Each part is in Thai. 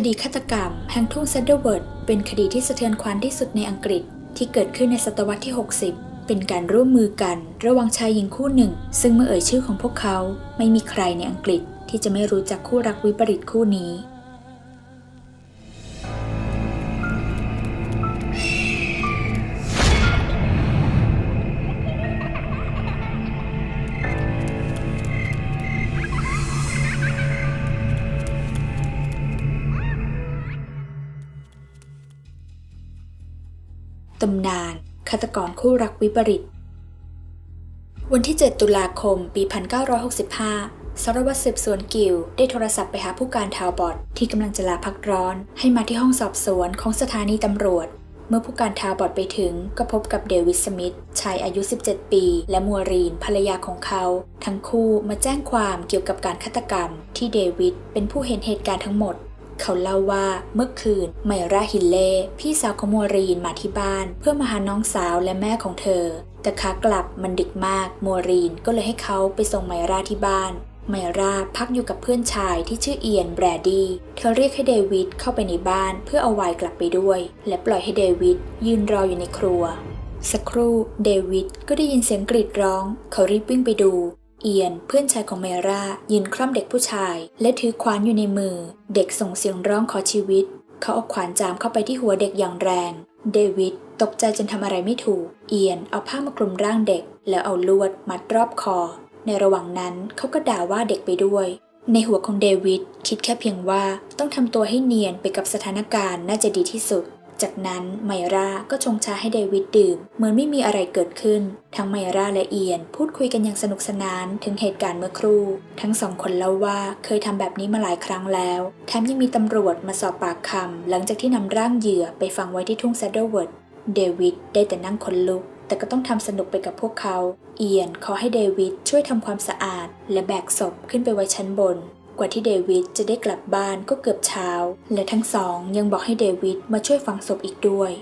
คดีฆาตกรรมแห่งทุ่งเซนเดอร์เวิร์ดเป็นคดีที่สะเทือนขวัญที่สุดในอังกฤษ ที่เกิดขึ้นในศตวรรษที่ 60 เป็นการร่วมมือกันระหว่างชายหญิงคู่หนึ่ง ซึ่งเมื่อเอ่ยชื่อของพวกเขาไม่มีใครในอังกฤษที่จะไม่รู้จักคู่รักวิปริตคู่นี้ำนานฆาตกรคู่รักวิปริต วันที่ 7 ตุลาคม ปี 1965 สารวัตรสืบสวนกิลได้โทรศัพท์ไปหาผู้การทาวบอตที่กำลังจะลาพักร้อน ให้มาที่ห้องสอบสวนของสถานีตำรวจ เมื่อผู้การทาวบอตไปถึงก็พบกับเดวิดสมิธชายอายุ 17 ปี และมัวรีนภรรยาของเขา ทั้งคู่มาแจ้งความเกี่ยวกับการฆาตกรรม ที่เดวิดเป็นผู้เห็นเหตุการณ์ทั้งหมด เขาเล่าว่าเมื่อคืนไมราฮิลเล่ พี่สาวของมัวรีนมาที่บ้าน เพื่อมาหาน้องสาวและแม่ของเธอ แต่ขากลับมันดึกมากมัวรีนก็เลยให้เขาไปส่งไมราที่บ้านไมราพักอยู่กับเพื่อนชายที่ชื่อเอียนแบรดี้เธอเรียกให้เดวิดเข้าไปในบ้านเพื่อเอาไวน์กลับไปด้วย และปล่อยให้เดวิดยืนรออยู่ในครัว สักครู่เดวิดก็ได้ยินเสียงกรีดร้อง เขารีบวิ่งไปดู เอียน เพื่อนชายของเมรายืนคร่ำเด็กผู้ชาย และถือขวานอยู่ในมือ เด็กส่งเสียงร้องขอชีวิต เขาเอาขวานจามเข้าไปที่หัวเด็กอย่างแรง เดวิดตกใจจนทำอะไรไม่ถูก เอียนเอาผ้ามากคลุมร่างเด็ก แล้วเอาลวดมัดรอบคอ ในระหว่างนั้นเขาก็ด่าว่าเด็กไปด้วย ในหัวของเดวิดคิดแค่เพียงว่าต้องทำตัวให้เนียนไปกับสถานการณ์น่าจะดีที่สุด จากนั้นไมราก็ชงชาให้เดวิดดื่ม เหมือนไม่มีอะไรเกิดขึ้น ทั้งไมราและเอียน พูดคุยกันอย่างสนุกสนานถึงเหตุการณ์เมื่อครู่ ทั้งสองคนเล่าว่าเคยทำแบบนี้มาหลายครั้งแล้วแถมยังมีตำรวจมาสอบปากคำหลังจากที่นำร่างเหยื่อไปฝังไว้ที่ทุ่งแซดเดอร์เวิร์ดเดวิดได้แต่นั่งขนลุกแต่ก็ต้องทำสนุกไปกับพวกเขา เอียนขอให้เดวิดช่วยทำความสะอาด และแบกศพขึ้นไปไว้ชั้นบน กว่าที่เดวิดจะได้กลับบ้านก็เกือบเช้า และทั้งสองยังบอกให้เดวิดมาช่วยฝังศพอีกด้วย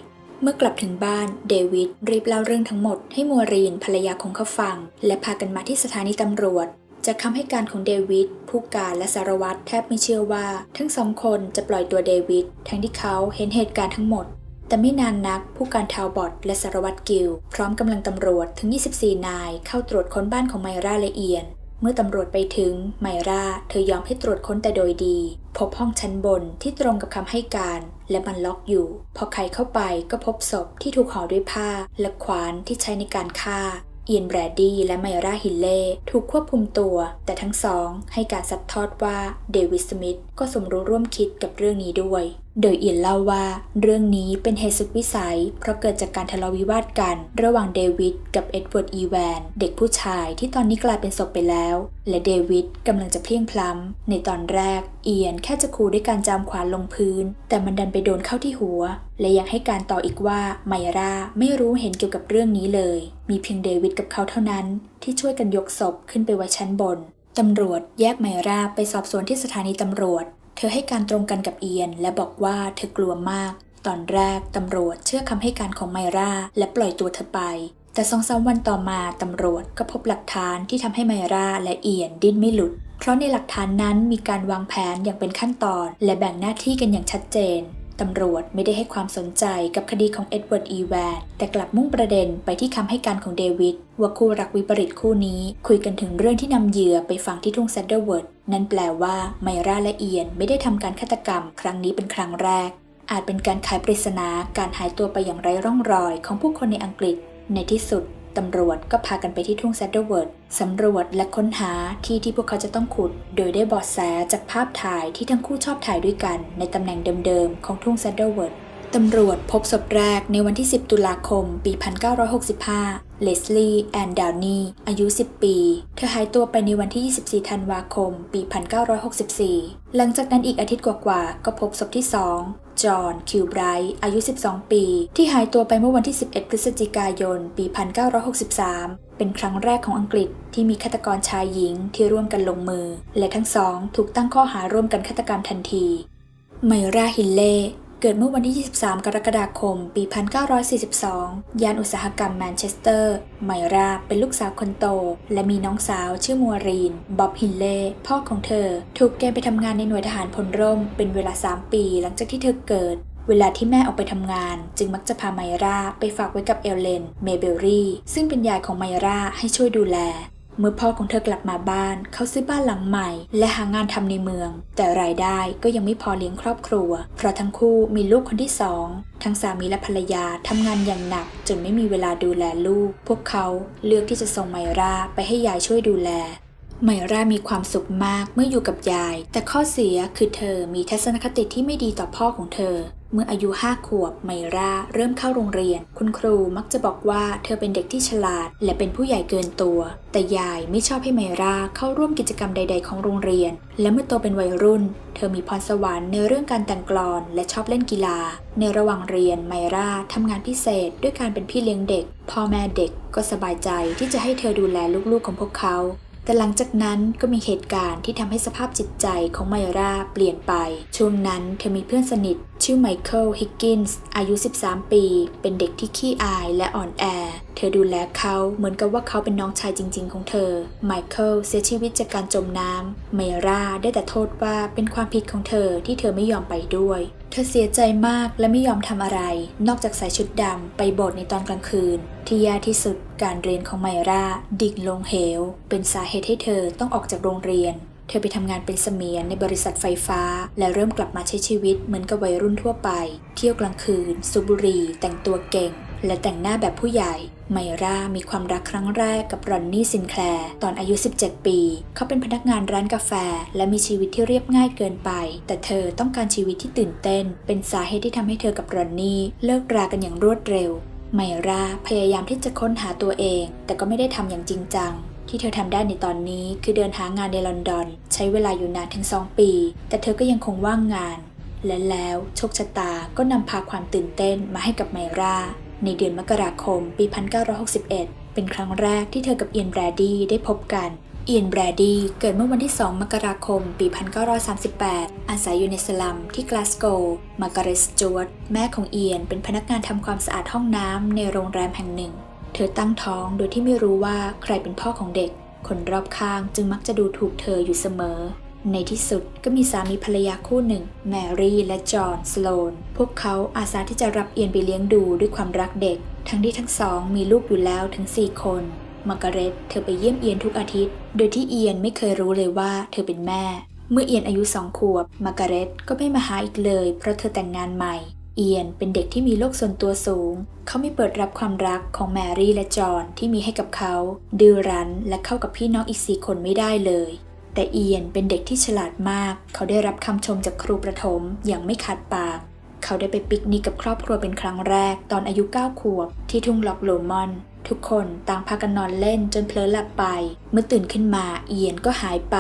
เมื่อกลับถึงบ้านเดวิดรีบเล่าเรื่องทั้งหมดให้มัวรีนภรรยาของเขาฟัง และพากันมาที่สถานีตำรวจจากคำให้การของเดวิดผู้การและสารวัตรแทบไม่เชื่อว่า ทั้งสองคนจะปล่อยตัวเดวิดทั้งที่เขาเห็นเหตุการณ์ทั้งหมด แต่ไม่นานนักผู้การทาวบอตและสารวัตรกิลพร้อมกำลังตำรวจถึง 24 นายเข้าตรวจค้นบ้านของไมราละเอียน มื่อตำรวจไปถึง ไมราเธอยอมให้ตรวจค้นแต่โดยดี พบห้องชั้นบนที่ตรงกับคำให้การ และมันล็อกอยู่ พอใครเข้าไปก็พบศพที่ถูกห่อด้วยผ้า และขวานที่ใช้ในการฆ่าเอียนแบรดดี้และไมราฮิลเล่ถูกควบคุมตัว แต่ทั้งสองให้การซัดทอดว่าเดวิดสมิธก็สมรู้ร่วมคิดกับเรื่องนี้ด้วย โดยเอียนเล่าว่าเรื่องนี้เป็นเหตุสุดวิสัย เพราะเกิดจากการทะเลาะวิวาทกัน ระหว่างเดวิดกับเอ็ดเวิร์ดอีแวน เด็กผู้ชายที่ตอนนี้กลายเป็นศพไปแล้ว และเดวิดกำลังจะเพลียงพล้ำ ในตอนแรก เอียนแค่จะขู่ด้วยการจามขวานลงพื้น แต่มันดันไปโดนเข้าที่หัว และยังให้การต่ออีกว่าไมราไม่รู้เห็นเกี่ยวกับเรื่องนี้เลย มีเพียงเดวิดกับเขาเท่านั้นที่ช่วยกันยกศพขึ้นไปไว้ชั้นบนตำรวจแยกไมราไปสอบสวนที่สถานีตำรวจ เธอให้การตรงกันกับเอียน และบอกว่าเธอกลัวมาก ตอนแรกตำรวจเชื่อคำให้การของไมราและปล่อยตัวเธอไป แต่สองสามวันต่อมาตำรวจก็พบหลักฐานที่ทำให้ไมราและเอียนดิ้นไม่หลุด เพราะในหลักฐานนั้นมีการวางแผนอย่างเป็นขั้นตอน และแบ่งหน้าที่กันอย่างชัดเจนตำรวจไม่ได้ให้ความสนใจกับคดีของเอ็ดเวิร์ด อีแวน แต่กลับมุ่งประเด็นไปที่คำให้การของเดวิดว่าคู่รักวิปริตคู่นี้ คุยกันถึงเรื่องที่นำเหยื่อไปฝังที่ทุ่งแซดเดอร์เวิร์ด นั่นแปลว่าไมราและเอียนไม่ได้ทำการฆาตกรรมครั้งนี้เป็นครั้งแรก อาจเป็นการขายปริศนาการหายตัวไปอย่างไร้ร่องรอยของผู้คนในอังกฤษ ในที่สุดตำรวจก็พากันไปที่ทุ่งแซดเดอร์เวิร์ดสำรวจและค้นหาที่ที่พวกเขาจะต้องขุด โดยได้บาะแสจากภาพถ่ายที่ทั้งคู่ชอบถ่ายด้วยกันในตำแหน่งเดิมๆของทุ่งแซดเดอร์เวิร์ด ตำรวจพบศพแรกในวันที่ 10 ตุลาคม ปี 1965 เลสลีย์แอนดาวนีอายุ 10 ปี เธอหายตัวไปในวันที่ 24 ธันวาคม ปี 1964 หลังจากนั้นอีกอาทิตย์กว่าๆ ก็พบศพที่ 2 จอห์น คิวไบรท์อายุ 12 ปี ที่หายตัวไปเมื่อวันที่ 11 พฤศจิกายน ปี 1963 เป็นครั้งแรกของอังกฤษที่มีฆาตกรชายหญิงที่ร่วมกันลงมือ และทั้งสองถูกตั้งข้อหาร่วมกันฆาตกรรมทันทีไมราฮิลเล่ เกิดเมื่อวันที่ 23 กรกฎาคม ปี 1942 ยานอุตสาหกรรมแมนเชสเตอร์ ไมราเป็นลูกสาวคนโต และมีน้องสาวชื่อมัวรีน บ๊อบฮินเล่ พ่อของเธอ ถูกเกณฑ์ไปทำงานในหน่วยทหารพลร่ม เป็นเวลา 3 ปีหลังจากที่เธอเกิดเวลาที่แม่ออกไปทำงาน จึงมักจะพาไมราไปฝากไว้กับเอลเลน เมเบลรี่ ซึ่งเป็นยายของไมราให้ช่วยดูแล เมื่อพ่อของเธอกลับมาบ้าน เขาซื้อบ้านหลังใหม่ และหางานทำในเมือง แต่รายได้ก็ยังไม่พอเลี้ยงครอบครัว เพราะทั้งคู่มีลูกคนที่สองทั้งสามีและภรรยาทำงานอย่างหนัก จนไม่มีเวลาดูแลลูก พวกเขาเลือกที่จะส่งไมราไปให้ยายช่วยดูแล ไมรามีความสุขมากเมื่ออยู่กับยาย แต่ข้อเสียคือเธอมีทัศนคติที่ไม่ดีต่อพ่อของเธอ เมื่ออายุห้าขวบไมราเริ่มเข้าโรงเรียน คุณครูมักจะบอกว่าเธอเป็นเด็กที่ฉลาด และเป็นผู้ใหญ่เกินตัว แต่ยายไม่ชอบให้ไมราเข้าร่วมกิจกรรมใด ๆ ของโรงเรียน และเมื่อโตเป็นวัยรุ่น เธอมีพรสวรรค์ในเรื่องการแต่งกลอนและชอบเล่นกีฬา ในระหว่างเรียนไมราทำงานพิเศษ ด้วยการเป็นพี่เลี้ยงเด็กพ่อแม่เด็กก็สบายใจที่จะให้เธอดูแลลูกๆของพวกเขา แต่หลังจากนั้นก็มีเหตุการณ์ที่ทำให้สภาพจิตใจของมายราเปลี่ยนไป ช่วงนั้นเธอมีเพื่อนสนิท ชื่อไมเคิล ฮิกกินส์ อายุ 13 ปี เป็นเด็กที่ขี้อายและอ่อนแอ เธอดูแลเขาเหมือนกับว่าเขาเป็นน้องชายจริง ๆ ของเธอ ไมเคิลเสียชีวิตจากการจมน้ำไมราได้แต่โทษว่าเป็นความผิดของเธอที่เธอไม่ยอมไปด้วย เธอเสียใจมากและไม่ยอมทำอะไร นอกจากใส่ชุดดำไปโบสถ์ในตอนกลางคืน ที่แย่ที่สุดการเรียนของไมราดิ่งลงเหว เป็นสาเหตุให้เธอต้องออกจากโรงเรียน เธอไปทำงานเป็นเสมียนในบริษัทไฟฟ้า และเริ่มกลับมาใช้ชีวิตเหมือนกับวัยรุ่นทั่วไป เที่ยวกลางคืน สูบบุหรี่แต่งตัวเก่ง และแต่งหน้าแบบผู้ใหญ่ ไมรามีความรักครั้งแรกกับรอนนี่ซินแคลร์ตอนอายุ 17 ปี เขาเป็นพนักงานร้านกาแฟ และมีชีวิตที่เรียบง่ายเกินไป แต่เธอต้องการชีวิตที่ตื่นเต้น เป็นสาเหตุที่ทำให้เธอกับรอนนี่เลิกรากันอย่างรวดเร็วไมราพยายามที่จะค้นหาตัวเอง แต่ก็ไม่ได้ทำอย่างจริงจัง ที่เธอทำได้ในตอนนี้คือเดินหางานในลอนดอน ใช้เวลาอยู่นานถึง 2 ปี แต่เธอก็ยังคงว่างงาน และแล้วโชคชะตาก็นำพาความตื่นเต้นมาให้กับไมรา ในเดือนมกราคม ปี 1961 เป็นครั้งแรกที่เธอกับเอียนแบรดี้ได้พบกันเอียนแบรดี้เกิดเมื่อวันที่ 2 มกราคม ปี 1938 อาศัยอยู่ในสลัมที่กลาสโกว์มาการ์เรตสจวตแม่ของเอียนเป็นพนักงานทำความสะอาดห้องน้ำในโรงแรมแห่งหนึ่ง เธอตั้งท้องโดยที่ไม่รู้ว่าใครเป็นพ่อของเด็ก คนรอบข้างจึงมักจะดูถูกเธออยู่เสมอ ในที่สุดก็มีสามีภรรยาคู่หนึ่ง แมรี่และจอห์นสโลน พวกเขาอาสาที่จะรับเอียนไปเลี้ยงดูด้วยความรักเด็ก ทั้งที่ทั้งสองมีลูกอยู่แล้วถึง 4 คนมาร์การเร็ตเธอไปเยี่ยมเอียนทุกอาทิตย์ โดยที่เอียนไม่เคยรู้เลยว่าเธอเป็นแม่ เมื่อเอียนอายุสองขวบ มาร์การเร็ตก็ไม่มาหาอีกเลย เพราะเธอแต่งงานใหม่ เอียนเป็นเด็กที่มีโลกส่วนตัวสูง เขาไม่เปิดรับความรักของแมรี่และจอห์นที่มีให้กับเขา ดื้อรั้นและเข้ากับพี่น้องอีกสี่คนไม่ได้เลย แต่เอียนเป็นเด็กที่ฉลาดมาก เขาได้รับคำชมจากครูประถมอย่างไม่ขาดปาก เขาได้ไปปิกนิกกับครอบครัวเป็นครั้งแรก ตอนอายุ9ขวบที่ทุ่งล็อกโลมอน ทุกคนต่างพากันนอนเล่นจนเพลินหลับไป เมื่อตื่นขึ้นมาเอียนก็หายไป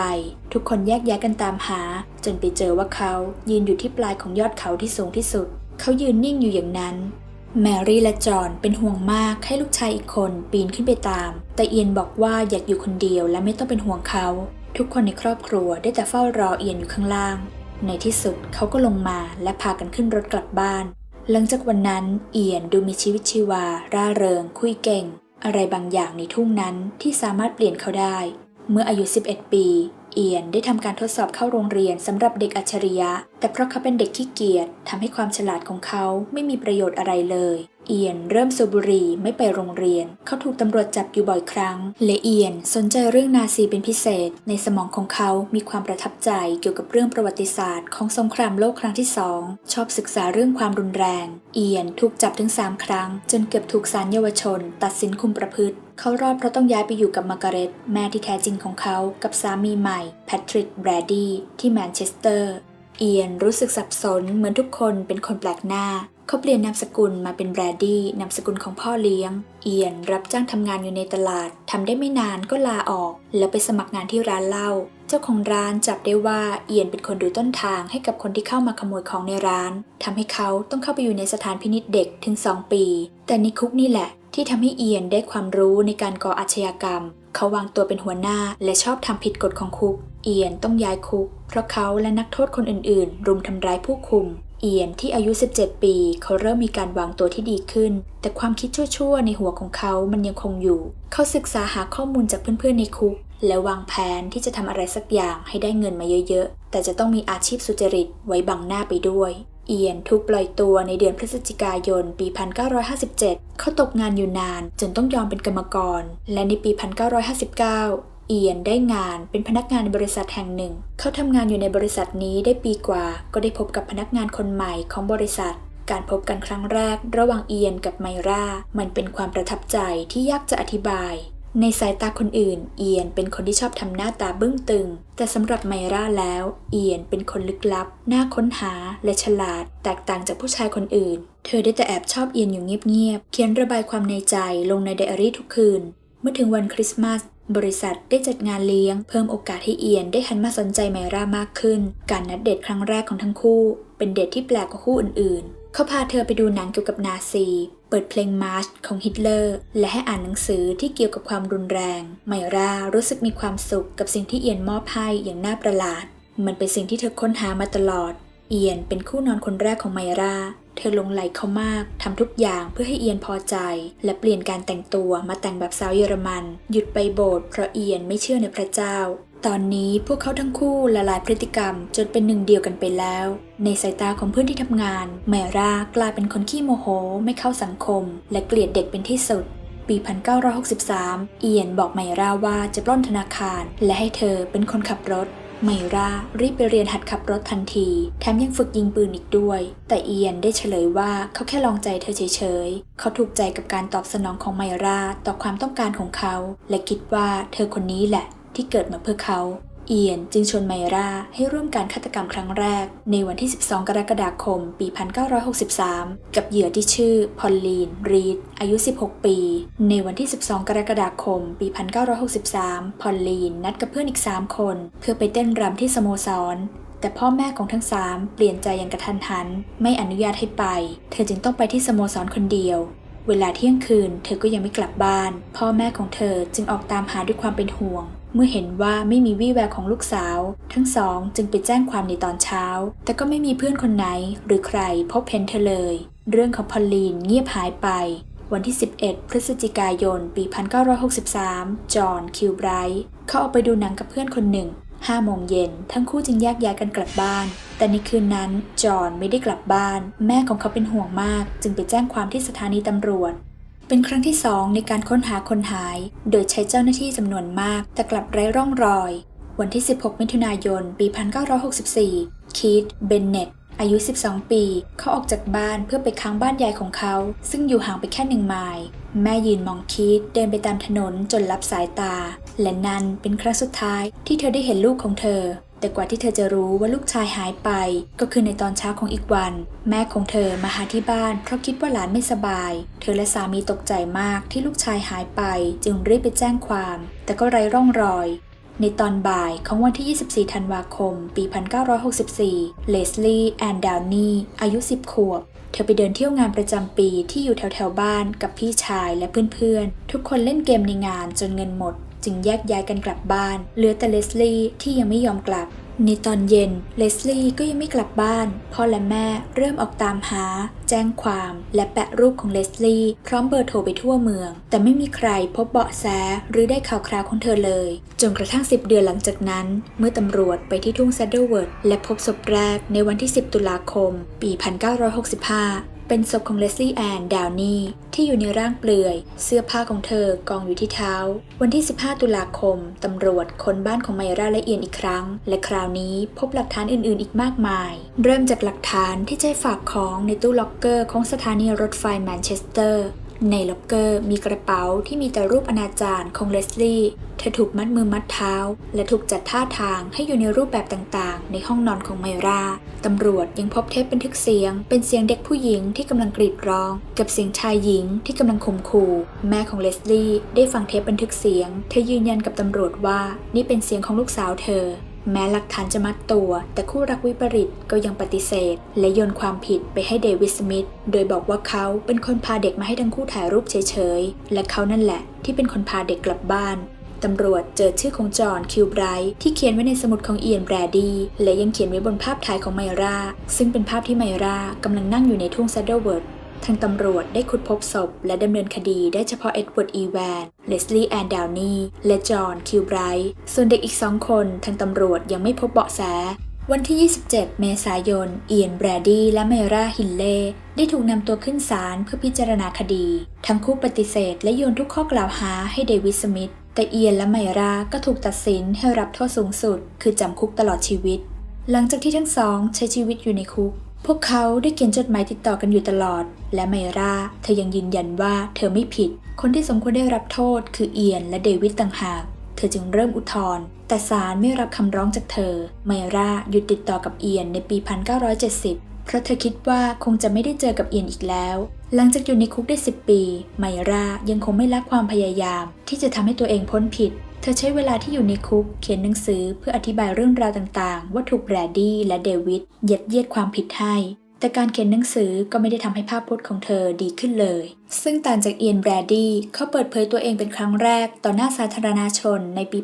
ทุกคนแยกย้ายกันตามหา จนไปเจอว่าเขายืนอยู่ที่ปลายของยอดเขาที่สูงที่สุด เขายืนนิ่งอยู่อย่างนั้น แมรี่และจอห์นเป็นห่วงมากให้ลูกชายอีกคนปีนขึ้นไปตาม แต่เอียนบอกว่าอยากอยู่คนเดียวและไม่ต้องเป็นห่วงเขา ทุกคนในครอบครัวได้แต่เฝ้ารอเอียนอยู่ข้างล่าง ในที่สุดเขาก็ลงมาและพากันขึ้นรถกลับบ้าน หลังจากวันนั้นเอียนดูมีชีวิตชีวา ร่าเริง คุยเก่ง อะไรบางอย่างในทุ่งนั้นที่สามารถเปลี่ยนเขาได้ เมื่ออายุ 11 ปี เอียนได้ทำการทดสอบเข้าโรงเรียนสำหรับเด็กอัจฉริยะ แต่เพราะเขาเป็นเด็กขี้เกียจทำให้ความฉลาดของเขาไม่มีประโยชน์อะไรเลย เอียนเริ่มสูบบุหรี่ไม่ไปโรงเรียน เขาถูกตำรวจจับอยู่บ่อยครั้ง และเอียนสนใจเรื่องนาซีเป็นพิเศษ ในสมองของเขามีความประทับใจเกี่ยวกับเรื่องประวัติศาสตร์ของสงครามโลกครั้งที่สอง ชอบศึกษาเรื่องความรุนแรง เอียนถูกจับถึง 3 ครั้ง จนเกือบถูกศาลเยาวชน ตัดสินคุมประพฤติเขารอดเพราะต้องย้ายไปอยู่กับมาร์การเร็ตแม่ที่แท้จริงของเขากับสามีใหม่แพทริกแบรดี้ที่แมนเชสเตอร์เอียนรู้สึกสับสนเหมือนทุกคนเป็นคนแปลกหน้า เขาเปลี่ยนนามสกุลมาเป็นแบรดี้นามสกุลของพ่อเลี้ยง เอียนรับจ้างทำงานอยู่ในตลาดทำได้ไม่นานก็ลาออก แล้วไปสมัครงานที่ร้านเหล้าเจ้าของร้านจับได้ว่าเอียนเป็นคนดูต้นทางให้กับคนที่เข้ามาขโมยของในร้านทำให้เขาต้องเข้าไปอยู่ในสถานพินิจเด็กถึง 2 ปี แต่ในคุกนี่แหละ ที่ทำให้เอียนได้ความรู้ในการก่ออาชญากรรม เขาวางตัวเป็นหัวหน้าและชอบทำผิดกฎของคุก เอียนต้องย้ายคุก เพราะเขาและนักโทษคนอื่นๆ รุมทำร้ายผู้คุม เอียนที่อายุ 17 ปี เขาเริ่มมีการวางตัวที่ดีขึ้น แต่ความคิดชั่วๆ ในหัวของเขามันยังคงอยู่ เขาศึกษาหาข้อมูลจากเพื่อนๆ ในคุก และวางแผนที่จะทำอะไรสักอย่างให้ได้เงินมาเยอะๆ แต่จะต้องมีอาชีพสุจริตไว้บังหน้าไปด้วย เอียนถูกปล่อยตัวในเดือนพฤศจิกายน ปี 1957 เขาตกงานอยู่นานจนต้องยอมเป็นกรรมกร และในปี 1959 เอียนได้งานเป็นพนักงานในบริษัทแห่งหนึ่ง เขาทำงานอยู่ในบริษัทนี้ได้ปีกว่า ก็ได้พบกับพนักงานคนใหม่ของบริษัท การพบกันครั้งแรก ระหว่างเอียนกับไมรา มันเป็นความประทับใจที่ยากจะอธิบาย ในสายตาคนอื่น เอียนเป็นคนที่ชอบทำหน้าตาบึ้งตึง แต่สำหรับไมราแล้ว เอียนเป็นคนลึกลับ น่าค้นหาและฉลาด แตกต่างจากผู้ชายคนอื่น เธอได้แต่แอบชอบเอียนอยู่เงียบๆ เขียนระบายความในใจลงในไดอารี่ทุกคืน เมื่อถึงวันคริสต์มาส บริษัทได้จัดงานเลี้ยงเพิ่มโอกาสให้เอียนได้หันมาสนใจไมรามากขึ้น การนัดเดทครั้งแรกของทั้งคู่ เป็นเดทที่แปลกกว่าคู่อื่น ๆ เขาพาเธอไปดูหนังเกี่ยวกับนาซี เปิดเพลงมาร์ชของฮิตเลอร์ และให้อ่านหนังสือที่เกี่ยวกับความรุนแรง ไมรารู้สึกมีความสุขกับสิ่งที่เอียนมอบให้อย่างน่าประหลาด มันเป็นสิ่งที่เธอค้นหามาตลอด เอียนเป็นคู่นอนคนแรกของไมรา เธอลงไหลเขามาก ทำทุกอย่างเพื่อให้เอียนพอใจ และเปลี่ยนการแต่งตัวมาแต่งแบบสาวเยอรมัน หยุดไปโบสถ์เพราะเอียนไม่เชื่อในพระเจ้า ตอนนี้พวกเขาทั้งคู่ละลายพฤติกรรมจนเป็นหนึ่งเดียวกันไปแล้ว ในสายตาของเพื่อนที่ทำงานไมรากลายเป็นคนขี้โมโห ไม่เข้าสังคม และเกลียดเด็กเป็นที่สุด ปี 1963 เอียนบอกไมราว่าจะปล้นธนาคาร และให้เธอเป็นคนขับรถ ไมรารีบไปเรียนหัดขับรถทันที แถมยังฝึกยิงปืนอีกด้วย แต่เอียนได้เฉลยว่าเขาแค่ลองใจเธอเฉยๆ เขาถูกใจกับการตอบสนองของไมราต่อความต้องการของเขา และคิดว่าเธอคนนี้แหละที่เกิดมาเพื่อเขา เอียนจึงชวนไมราให้ร่วมการฆาตกรรมครั้งแรก ในวันที่ 12 กรกฎาคม ปี 1963 กับเหยื่อที่ชื่อพอลลีน รีด อายุ 16 ปี ในวันที่ 12 กรกฎาคม ปี 1963 พอลลีนนัดกับเพื่อนอีก 3 คน เพื่อไปเต้นรำที่สโมสรแต่พ่อแม่ของทั้งสามเปลี่ยนใจอย่างกระทันหัน ไม่อนุญาตให้ไป เธอจึงต้องไปที่สโมสรคนเดียว เวลาเที่ยงคืน เธอก็ยังไม่กลับบ้าน พ่อแม่ของเธอจึงออกตามหาด้วยความเป็นห่วง เมื่อเห็นว่าไม่มีวี่แววของลูกสาว ทั้งสองจึงไปแจ้งความในตอนเช้า แต่ก็ไม่มีเพื่อนคนไหน หรือใครพบเห็นเธอเลย เรื่องของพอลลีนเงียบหายไป วันที่ 11 พฤศจิกายน ปี 1963 จอห์น คิวไบรท์เขาออกไปดูหนังกับเพื่อนคนหนึ่งห้าโมงเย็นทั้งคู่จึงแยกย้ายกันกลับบ้าน แต่ในคืนนั้น จอห์นไม่ได้กลับบ้าน แม่ของเขาเป็นห่วงมาก จึงไปแจ้งความที่สถานีตำรวจ เป็นครั้งที่สองในการค้นหาคนหาย โดยใช้เจ้าหน้าที่จำนวนมาก แต่กลับไร้ร่องรอย วันที่ 16 มิถุนายน ปี 1964 คีธเบนเน็ต อายุ 12 ปี เขาออกจากบ้านเพื่อไปค้างบ้านยายของเขา ซึ่งอยู่ห่างไปแค่หนึ่งไมล์แม่ยืนมองคีธเดินไปตามถนนจนลับสายตา และนั่นเป็นครั้งสุดท้ายที่เธอได้เห็นลูกของเธอ แต่กว่าที่เธอจะรู้ว่าลูกชายหายไป ก็คือในตอนเช้าของอีกวัน แม่ของเธอมาหาที่บ้าน เพราะคิดว่าหลานไม่สบาย เธอและสามีตกใจมากที่ลูกชายหายไป จึงรีบไปแจ้งความ แต่ก็ไร้ร่องรอยในตอนบ่ายของวันที่ 24 ธันวาคม ปี 1964 เลสลีย์แอนดาวนีอายุ 10 ขวบ เธอไปเดินเที่ยวงานประจำปีที่อยู่แถวๆบ้านกับพี่ชายและเพื่อนๆ ทุกคนเล่นเกมในงานจนเงินหมด จึงแยกย้ายกันกลับบ้าน เหลือแต่เลสลีย์ที่ยังไม่ยอมกลับ ในตอนเย็น เลสลีย์ก็ยังไม่กลับบ้าน พ่อและแม่เริ่มออกตามหา แจ้งความ และแปะรูปของเลสลีย์พร้อมเบอร์โทรไปทั่วเมือง แต่ไม่มีใครพบเบาะแสหรือได้ข่าวคราวของเธอเลย จนกระทั่ง 10 เดือนหลังจากนั้น เมื่อตำรวจไปที่ทุ่งแซดเดิลเวิร์ดและพบศพแรกในวันที่ 10 ตุลาคม ปี 1965 เป็นศพของเลสลี่แอนดาวนีที่อยู่ในร่างเปลือย เสื้อผ้าของเธอกองอยู่ที่เท้า วันที่ 15 ตุลาคม ตำรวจค้นบ้านของไมราละเอียดอีกครั้ง และคราวนี้พบหลักฐานอื่นๆ อีกมากมาย เริ่มจากหลักฐานที่ใช้ฝากของในตู้ล็อกเกอร์ของสถานีรถไฟแมนเชสเตอร์ ในล็อกเกอร์มีกระเป๋าที่มีแต่รูปอนาจารของเลสลี่ เธอถูกมัดมือมัดเท้า และถูกจัดท่าทางให้อยู่ในรูปแบบต่างๆ ในห้องนอนของไมราตำรวจยังพบเทปบันทึกเสียง เป็นเสียงเด็กผู้หญิงที่กำลังกรีดร้อง กับเสียงชายหญิงที่กำลังข่มขู่ แม่ของเลสลี่ได้ฟังเทปบันทึกเสียง เธอยืนยันกับตำรวจว่านี่เป็นเสียงของลูกสาวเธอ แม้หลักฐานจะมัดตัว แต่คู่รักวิปริตก็ยังปฏิเสธ และโยนความผิดไปให้เดวิดสมิธโดยบอกว่าเขาเป็นคนพาเด็กมาให้ทั้งคู่ถ่ายรูปเฉยๆ และเขานั่นแหละที่เป็นคนพาเด็กกลับบ้านตำรวจเจอชื่อของจอห์นคิวไบรท์ที่เขียนไว้ในสมุดของเอียนแบรดี และยังเขียนไว้บนภาพถ่ายของไมราซึ่งเป็นภาพที่ไมรากำลังนั่งอยู่ในทุ่งแซดเดิลเวิร์ด ทางตำรวจได้ขุดพบศพ และดำเนินคดีได้เฉพาะเอ็ดเวิร์ด อีแวน เลสลีย์แอนดาวนีและจอห์น คิวไบรท์ส่วนเด็กอีกสองคนทางตำรวจยังไม่พบเบาะแส วันที่ 27 เมษายน เอียน แบรดี้และเมราฮินเล่ได้ถูกนำตัวขึ้นศาลเพื่อพิจารณาคดี ทั้งคู่ปฏิเสธและโยนทุกข้อกล่าวหาให้เดวิด สมิธ แต่เอียนและไมราก็ถูกตัดสินให้รับโทษสูงสุด คือจำคุกตลอดชีวิต หลังจากที่ทั้งสองใช้ชีวิตอยู่ในคุก พวกเขาได้เขียนจดหมายติดต่อกันอยู่ตลอด และไมรา เธอยังยืนยันว่าเธอไม่ผิด คนที่สมควรได้รับโทษคือเอียนและเดวิดต่างหาก เธอจึงเริ่มอุทธรณ์แต่ศาลไม่รับคำร้องจากเธอ ไมราหยุดติดต่อกับเอียนในปี 1970 เพราะเธอคิดว่าคงจะไม่ได้เจอกับเอียนอีกแล้ว หลังจากอยู่ในคุกได้ 10 ปี ไมรายังคงไม่ละความพยายาม ที่จะทำให้ตัวเองพ้นผิด เธอใช้เวลาที่อยู่ในคุกเขียนหนังสือเพื่ออธิบายเรื่องราวต่างๆ ว่าถูกแบรดี้และเดวิดยัดเยียดความผิดให้ แต่การเขียนหนังสือก็ไม่ได้ทำให้ภาพพจน์ของเธอดีขึ้นเลย ซึ่งต่างจากเอียนแบรดดี้เขาเปิดเผยตัวเองเป็นครั้งแรก ต่อหน้าสาธารณชนในปี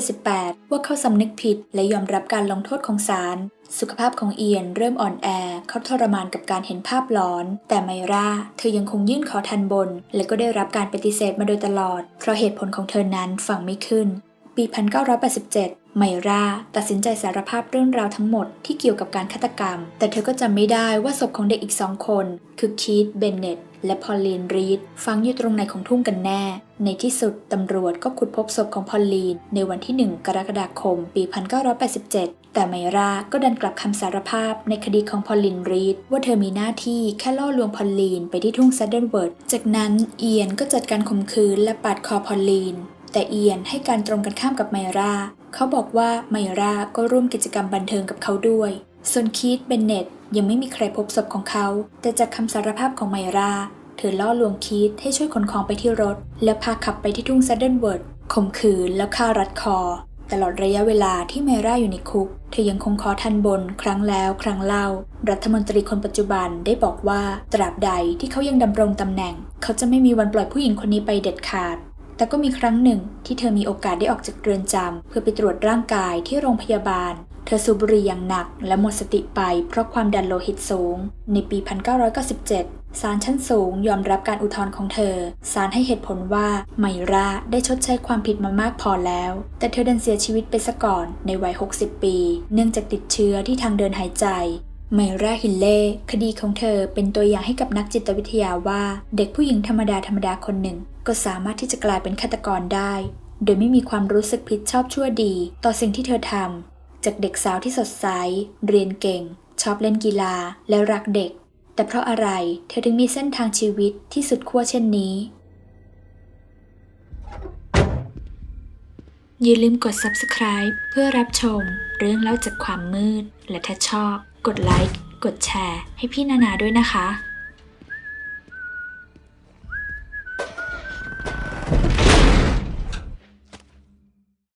1978 ว่าเขาสำนึกผิดและยอมรับการลงโทษของศาล สุขภาพของเอียนเริ่มอ่อนแอ เขาทรมานกับการเห็นภาพหลอน แต่ไมราเธอยังคงยื่นขอทันบน และก็ได้รับการปฏิเสธมาโดยตลอด เพราะเหตุผลของเธอนั้นฟังไม่ขึ้น ปี 1987 ไมราตัดสินใจสารภาพเรื่องราวทั้งหมดที่เกี่ยวกับการฆาตกรรม แต่เธอก็จำไม่ได้ว่าศพของเด็กอีกสองคน คือคีธเบนเนต และพอลลีนรีดฝังอยู่ตรงไหนของทุ่งกันแน่ ในที่สุดตำรวจก็ขุดพบศพของพอลลีน ในวันที่ 1 กรกฎาคม ปี 1987 แต่ไมราก็ดันกลับคำสารภาพในคดีของพอลลีนรีดว่าเธอมีหน้าที่แค่ล่อลวงพอลลีนไปที่ทุ่งแซดเดิลเวิร์ด จากนั้นเอียนก็จัดการข่มขืนและปาดคอพอลลีน แต่เอียนให้การตรงกันข้ามกับไมราเขาบอกว่าไมราก็ร่วมกิจกรรมบันเทิงกับเขาด้วยส่วนคีธเบนเน็ต ยังไม่มีใครพบศพของเขา แต่จากคำสารภาพของไมรา เธอล่อลวงคีธให้ช่วยขนของไปที่รถ แล้วพาขับไปที่ทุ่งซัดเดิลเวิร์ดข่มขืนแล้วฆ่ารัดคอ ตลอดระยะเวลาที่ไมราอยู่ในคุก เธอยังคงขอทันบนครั้งแล้วครั้งเล่า รัฐมนตรีคนปัจจุบันได้บอกว่าตราบใดที่เขายังดำรงตำแหน่ง เขาจะไม่มีวันปล่อยผู้หญิงคนนี้ไปเด็ดขาดแต่ก็มีครั้งหนึ่งที่เธอมีโอกาสได้ออกจากเรือนจำเพื่อไปตรวจร่างกายที่โรงพยาบาล เธอสูบบุหรี่อย่างหนักและหมดสติไปเพราะความดันโลหิตสูง ในปี 1997 ศาลชั้นสูงยอมรับการอุทธรณ์ของเธอ ศาลให้เหตุผลว่าไมราได้ชดใช้ความผิดมามากพอแล้ว แต่เธอดันเสียชีวิตไปซะก่อนในวัย 60 ปี เนื่องจากติดเชื้อที่ทางเดินหายใจไมราฮิลเล่คดีของเธอเป็นตัวอย่างให้กับนักจิตวิทยาว่า เด็กผู้หญิงธรรมดาธรรมดาคนหนึ่ง ก็สามารถที่จะกลายเป็นฆาตกรได้ โดยไม่มีความรู้สึกผิดชอบชั่วดี ต่อสิ่งที่เธอทำ จากเด็กสาวที่สดใส เรียนเก่ง ชอบเล่นกีฬา และรักเด็ก แต่เพราะอะไรเธอถึงมีเส้นทางชีวิตที่สุดขั้วเช่นนี้ อย่าลืมกด subscribe เพื่อรับชม เรื่องเล่าจากความมืด และถ้าชอบ กดไลค์ กดแชร์ ให้พี่นานาด้วยนะคะ